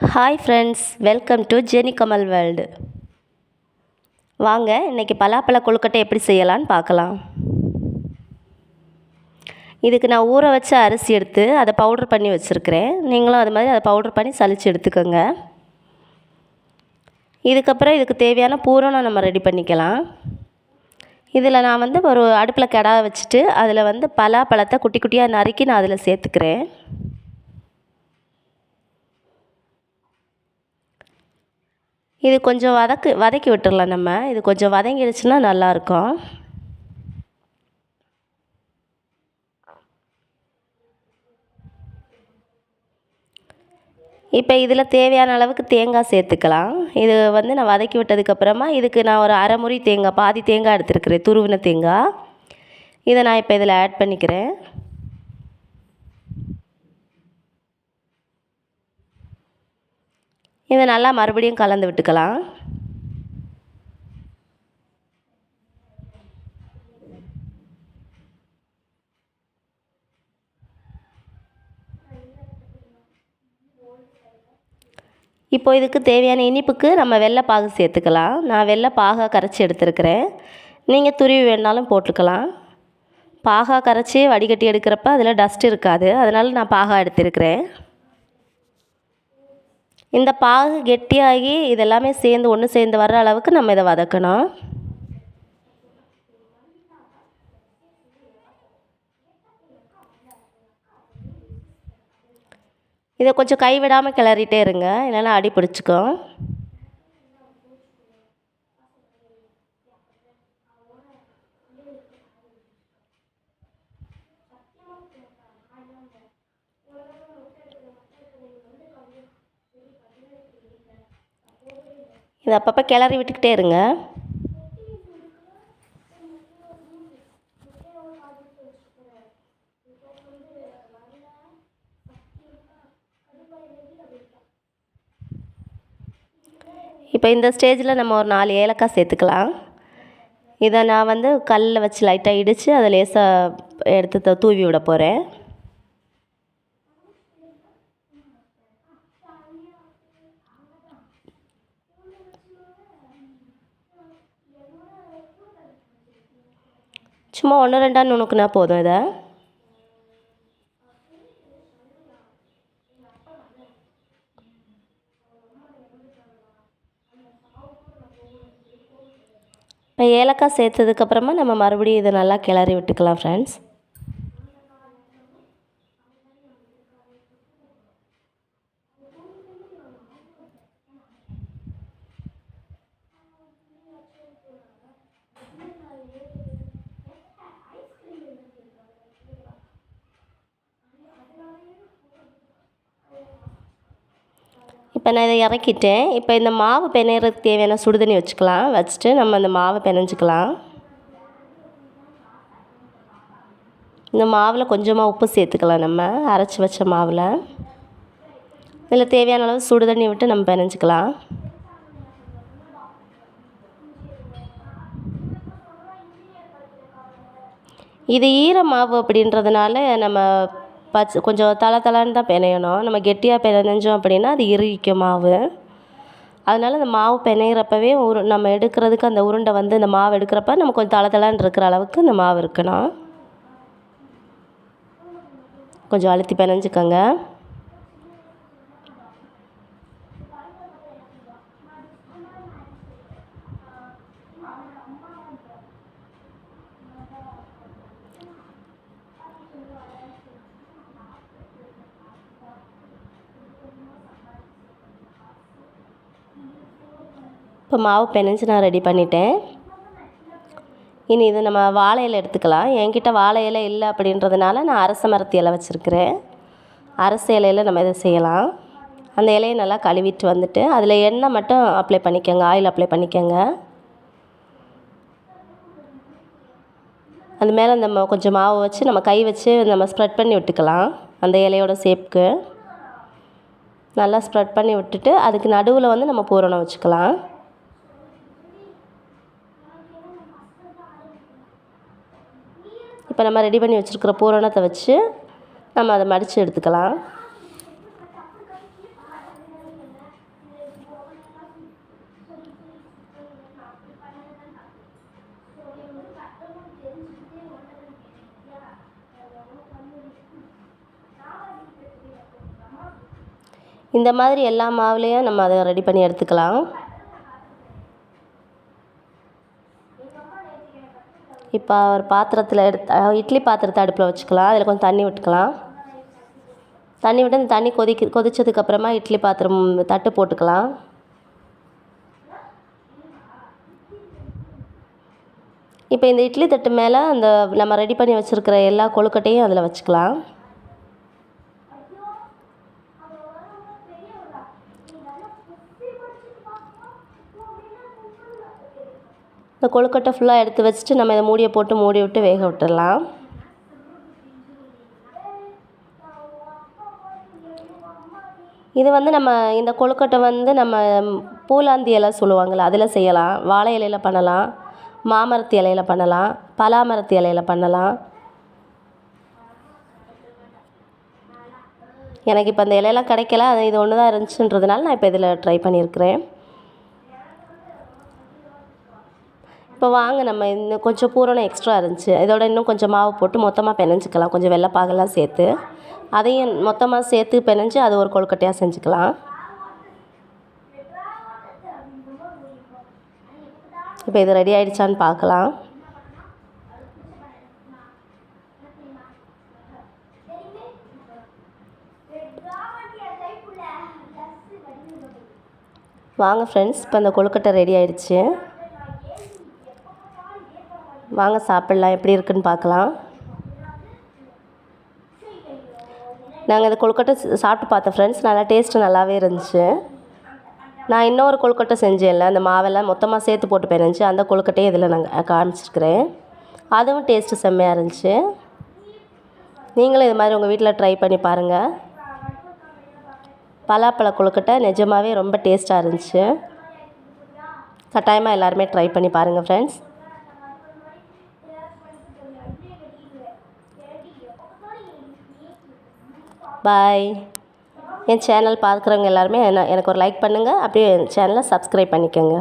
Hi friends welcome to Jeni Kamal world வாங்க இன்றைக்கி பலாப்பழ கொழுக்கட்டை எப்படி செய்யலான்னு பார்க்கலாம். இதுக்கு நான் ஊற வச்ச அரிசி எடுத்து அதை பவுடர் பண்ணி வச்சுருக்கிறேன். நீங்களும் அது மாதிரி அதை பவுடர் பண்ணி சலித்து எடுத்துக்கோங்க. இதுக்கப்புறம் இதுக்கு தேவையான பூரணம் நம்ம ரெடி பண்ணிக்கலாம். இதில் நான் வந்து ஒரு அடுப்பில் கிடா வச்சுட்டு அதில் வந்து பலாப்பழத்தை குட்டி குட்டியாக நறுக்கி நான் அதில் சேர்த்துக்கிறேன். இது கொஞ்சம் வதக்கு வதக்கி விட்டுடலாம் நம்ம. இது கொஞ்சம் வதங்கிடுச்சுன்னா நல்லாயிருக்கும். இப்போ இதில் தேவையான அளவுக்கு தேங்காய் சேர்த்துக்கலாம். இது வந்து நான் வதக்கி விட்டதுக்கப்புறமா இதுக்கு நான் ஒரு அரை முறி தேங்காய் பாதி தேங்காய் எடுத்துருக்கிறேன் துருவின தேங்காய். இதை நான் இப்போ இதில் ஆட் பண்ணிக்கிறேன். இதை நல்லா மறுபடியும் கலந்து விட்டுக்கலாம். இப்போ இதுக்கு தேவையான இனிப்புக்கு நம்ம வெள்ளைப்பாகு சேர்த்துக்கலாம். நான் வெள்ளைப்பாகாக கரைச்சி எடுத்துருக்கிறேன். நீங்கள் துருவி வேணாலும் போட்டுக்கலாம். பாகா கரைச்சி வடிகட்டி எடுக்கிறப்ப அதில் டஸ்ட் இருக்காது. அதனால் நான் பாகா எடுத்துருக்கிறேன். இந்த பாகு கெட்டியாகி இதெல்லாமே சேர்ந்து ஒன்று சேர்ந்து வர்ற அளவுக்கு நம்ம இதை வதக்கணும். இதை கொஞ்சம் கைவிடாமல் கிளறிட்டே இருங்க. இல்லைன்னா அடி பிடிச்சிக்கும். இது அப்பப்போ கிளறி விட்டுக்கிட்டே இருங்க. இப்போ இந்த ஸ்டேஜில் நம்ம ஒரு நாலு ஏலக்காய் சேர்த்துக்கலாம். இதை நான் வந்து கல்லில் வச்சு லைட்டாக இடித்து அதை லேசாக எடுத்து தூவி விட போகிறேன் சும்மா ஒன்று ரெண்டாக நுணுக்குனா போதும் இதை. இப்போ ஏலக்காய் சேர்த்ததுக்கப்புறமா நம்ம மறுபடியும் இதை நல்லா கிளறி விட்டுக்கலாம் ஃப்ரெண்ட்ஸ் இப்போ நான் இதை இறக்கிட்டேன். இப்போ இந்த மாவு பிணையிறதுக்கு தேவையான சுடுதண்ணி வச்சுக்கலாம். வச்சுட்டு நம்ம அந்த மாவை பிணைஞ்சிக்கலாம். இந்த மாவில் கொஞ்சமாக உப்பு சேர்த்துக்கலாம் நம்ம. அரைச்சி வச்ச மாவில். இதில் தேவையான அளவு சுடுதண்ணி விட்டு நம்ம பிணைஞ்சிக்கலாம். இது ஈர மாவு அப்படின்றதுனால நம்ம பச்ச கொஞ்சம் தலை தலைன்னு தான் பிணையணும். நம்ம கெட்டியாக பிணைஞ்சோம் அப்படின்னா அது இறுகிக்கும் மாவு. அதனால் அந்த மாவு பிணையிறப்பவே உரு நம்ம எடுக்கிறதுக்கு அந்த உருண்டை வந்து இந்த மாவு எடுக்கிறப்ப நம்ம கொஞ்சம் தலை தலைன்னு இருக்கிற அளவுக்கு இந்த மாவு இருக்கணும். கொஞ்சம் அழுத்தி பிணைஞ்சிக்கோங்க. இப்போ மாவு பெனஞ்சு நான் ரெடி பண்ணிட்டேன். இனி இது நம்ம வாழை இலை எடுத்துக்கலாம். என்கிட்ட வாழை இலை இல்லை அப்படின்றதுனால நான் அரச மரத்து இலை வச்சுருக்கிறேன். அரச இலையில் நம்ம இதை செய்யலாம். அந்த இலையை நல்லா கழுவிட்டு வந்துட்டு அதில் எண்ணெய் மட்டும் அப்ளை பண்ணிக்கோங்க. ஆயில் அப்ளை பண்ணிக்கோங்க. அது மேலே நம்ம கொஞ்சம் மாவு வச்சு நம்ம கை வச்சு நம்ம ஸ்ப்ரெட் பண்ணி விட்டுக்கலாம். அந்த இலையோட ஷேப்புக்கு நல்லா ஸ்ப்ரெட் பண்ணி விட்டுட்டு அதுக்கு நடுவில் வந்து நம்ம பூரணம் வச்சுக்கலாம். இப்போ நம்ம ரெடி பண்ணி வச்சுருக்கிற பூரணத்தை வச்சு நம்ம அதை மடித்து எடுத்துக்கலாம். இந்த மாதிரி எல்லா மாவுலேயும் நம்ம அதை ரெடி பண்ணி எடுத்துக்கலாம். இப்போ ஒரு பாத்திரத்தில் எடுத்து இட்லி பாத்திரத்தை அடுப்பில் வச்சுக்கலாம். அதில் கொஞ்சம் தண்ணி விட்டுக்கலாம். தண்ணி விட்டு அந்த தண்ணி கொதிக்க கொதித்ததுக்கப்புறமா இட்லி பாத்திரம் தட்டு போட்டுக்கலாம். இப்போ இந்த இட்லி தட்டு மேலே அந்த நம்ம ரெடி பண்ணி வச்சுருக்கிற எல்லா கொழுக்கட்டையும் அதில் வச்சுக்கலாம். இந்த கொழுக்கட்டை ஃபுல்லாக எடுத்து வச்சுட்டு நம்ம இதை மூடியை போட்டு மூடி விட்டு வேக விட்டுடலாம். இது வந்து நம்ம இந்த கொழுக்கட்டை வந்து நம்ம பூலாந்தி இலை சொல்லுவாங்கள்ல அதில் செய்யலாம். வாழை இலையில் பண்ணலாம் மாமரத்து இலையில பண்ணலாம் பலாமரத்து இலையில பண்ணலாம். எனக்கு இப்போ அந்த இலையெல்லாம் கிடைக்கல அது இது ஒன்று தான் இருந்துச்சுன்றதுனால நான் இப்போ இதில் ட்ரை பண்ணியிருக்கிறேன். இப்போ வாங்க நம்ம இன்னும் கொஞ்சம் பூரணம் எக்ஸ்ட்ரா இருந்துச்சு. இதோட இன்னும் கொஞ்சம் மாவு போட்டு மொத்தமாக பிணைஞ்சிக்கலாம் கொஞ்சம் வெள்ளைப்பாகெல்லாம் சேர்த்து. அதையும் மொத்தமாக சேர்த்து பிணைஞ்சு அது ஒரு கொழுக்கட்டையாக செஞ்சுக்கலாம். இப்போ இது ரெடி ஆகிடுச்சான்னு பார்க்கலாம். வாங்க ஃப்ரெண்ட்ஸ் இப்போ இந்த கொழுக்கட்டை ரெடி ஆகிடுச்சு வாங்க சாப்பிட்லாம். எப்படி இருக்குன்னு பார்க்கலாம். நாங்கள் இந்த கொழுக்கட்டை சாப்பிட்டு பார்த்தோம் ஃப்ரெண்ட்ஸ் நல்லா டேஸ்ட்டு நல்லாவே இருந்துச்சு. நான் இன்னொரு கொழுக்கட்டை செஞ்சேன்ல. அந்த மாவெல்லாம் மொத்தமாக சேர்த்து போட்டு போயிருந்துச்சு. அந்த கொழுக்கட்டையும் இதில் நாங்கள் காமிச்சிருக்கிறேன். அதுவும் டேஸ்ட்டு செம்மையாக இருந்துச்சு. நீங்களும் இது மாதிரி உங்கள் வீட்டில் ட்ரை பண்ணி பாருங்கள் பலாப்பழ கொழுக்கட்டை நிஜமாகவே ரொம்ப டேஸ்ட்டாக இருந்துச்சு. கட்டாயமாக எல்லாருமே ட்ரை பண்ணி பாருங்கள் ஃப்ரெண்ட்ஸ் பாய். என் சேனல் பார்க்குறவங்க எல்லாருமே என்ன எனக்கு ஒரு லைக் பண்ணுங்கள் அப்படியே என் சேனலை சப்ஸ்கிரைப் பண்ணிக்கோங்க.